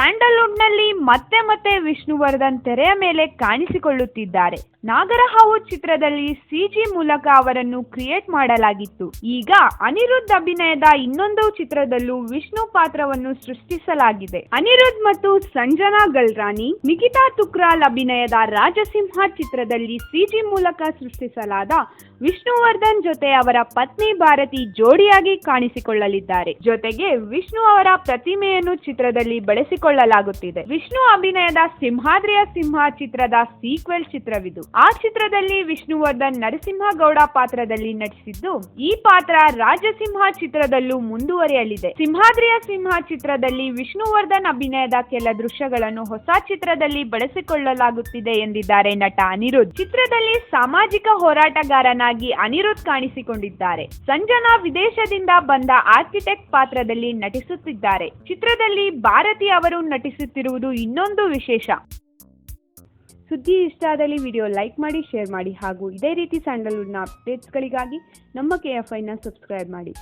ಸ್ಯಾಂಡಲ್ವುಡ್ನಲ್ಲಿ ಮತ್ತೆ ಮತ್ತೆ ವಿಷ್ಣುವರ್ಧನ್ ತೆರೆಯ ಮೇಲೆ ಕಾಣಿಸಿಕೊಳ್ಳುತ್ತಿದ್ದಾರೆ. ನಾಗರಹಾವು ಚಿತ್ರದಲ್ಲಿ ಸಿಜಿ ಮೂಲಕ ಅವರನ್ನು ಕ್ರಿಯೇಟ್ ಮಾಡಲಾಗಿತ್ತು. ಈಗ ಅನಿರುದ್ಧ ಅಭಿನಯದ ಇನ್ನೊಂದು ಚಿತ್ರದಲ್ಲೂ ವಿಷ್ಣು ಪಾತ್ರವನ್ನು ಸೃಷ್ಟಿಸಲಾಗಿದೆ. ಅನಿರುದ್ಧ್ ಮತ್ತು ಸಂಜನಾ ಗಲ್ರಾನಿ, ನಿಖಿತಾ ತುಕ್ರಾಲ್ ಅಭಿನಯದ ರಾಜಸಿಂಹ ಚಿತ್ರದಲ್ಲಿ ಸಿಜಿ ಮೂಲಕ ಸೃಷ್ಟಿಸಲಾದ ವಿಷ್ಣುವರ್ಧನ್ ಜೊತೆ ಅವರ ಪತ್ನಿ ಭಾರತಿ ಜೋಡಿಯಾಗಿ ಕಾಣಿಸಿಕೊಳ್ಳಲಿದ್ದಾರೆ. ಜೊತೆಗೆ ವಿಷ್ಣು ಅವರ ಪ್ರತಿಮೆಯನ್ನು ಚಿತ್ರದಲ್ಲಿ ಬಳಸಿಕೊಳ್ಳಲಾಗುತ್ತಿದೆ ವಿಷ್ಣು ಅಭಿನಯದ ಸಿಂಹಾದ್ರಿಯ ಸಿಂಹ ಚಿತ್ರದ ಸೀಕ್ವೆಲ್ ಚಿತ್ರವಿದು. ಆ ಚಿತ್ರದಲ್ಲಿ ವಿಷ್ಣುವರ್ಧನ್ ನರಸಿಂಹಗೌಡ ಪಾತ್ರದಲ್ಲಿ ನಟಿಸಿದ್ದು, ಈ ಪಾತ್ರ ರಾಜಸಿಂಹ ಚಿತ್ರದಲ್ಲೂ ಮುಂದುವರಿಯಲಿದೆ. ಸಿಂಹಾದ್ರಿಯ ಸಿಂಹ ಚಿತ್ರದಲ್ಲಿ ವಿಷ್ಣುವರ್ಧನ್ ಅಭಿನಯದ ಕೆಲ ದೃಶ್ಯಗಳನ್ನು ಹೊಸ ಚಿತ್ರದಲ್ಲಿ ಬಳಸಿಕೊಳ್ಳಲಾಗುತ್ತಿದೆ ಎಂದಿದ್ದಾರೆ ನಟ ಅನಿರುದ್ಧ್. ಚಿತ್ರದಲ್ಲಿ ಸಾಮಾಜಿಕ ಹೋರಾಟಗಾರನಾಗಿ ಅನಿರುದ್ಧ್ ಕಾಣಿಸಿಕೊಂಡಿದ್ದಾರೆ. ಸಂಜನಾ ವಿದೇಶದಿಂದ ಬಂದ ಆರ್ಕಿಟೆಕ್ಟ್ ಪಾತ್ರದಲ್ಲಿ ನಟಿಸುತ್ತಿದ್ದಾರೆ. ಚಿತ್ರದಲ್ಲಿ ಭಾರತಿ ನಟಿಸುತ್ತಿರುವುದು ಇನ್ನೊಂದು ವಿಶೇಷ. ಸುದ್ದಿ ಇಷ್ಟ ಆದಲ್ಲಿ ವಿಡಿಯೋ ಲೈಕ್ ಮಾಡಿ, ಶೇರ್ ಮಾಡಿ ಹಾಗೂ ಇದೇ ರೀತಿ ಸ್ಯಾಂಡಲ್ವುಡ್ನ ಅಪ್ಡೇಟ್ಸ್ಗಳಿಗಾಗಿ ನಮ್ಮ ಕೆ ಎಫ್ ಐನ ಸಬ್ಸ್ಕ್ರೈಬ್ ಮಾಡಿ.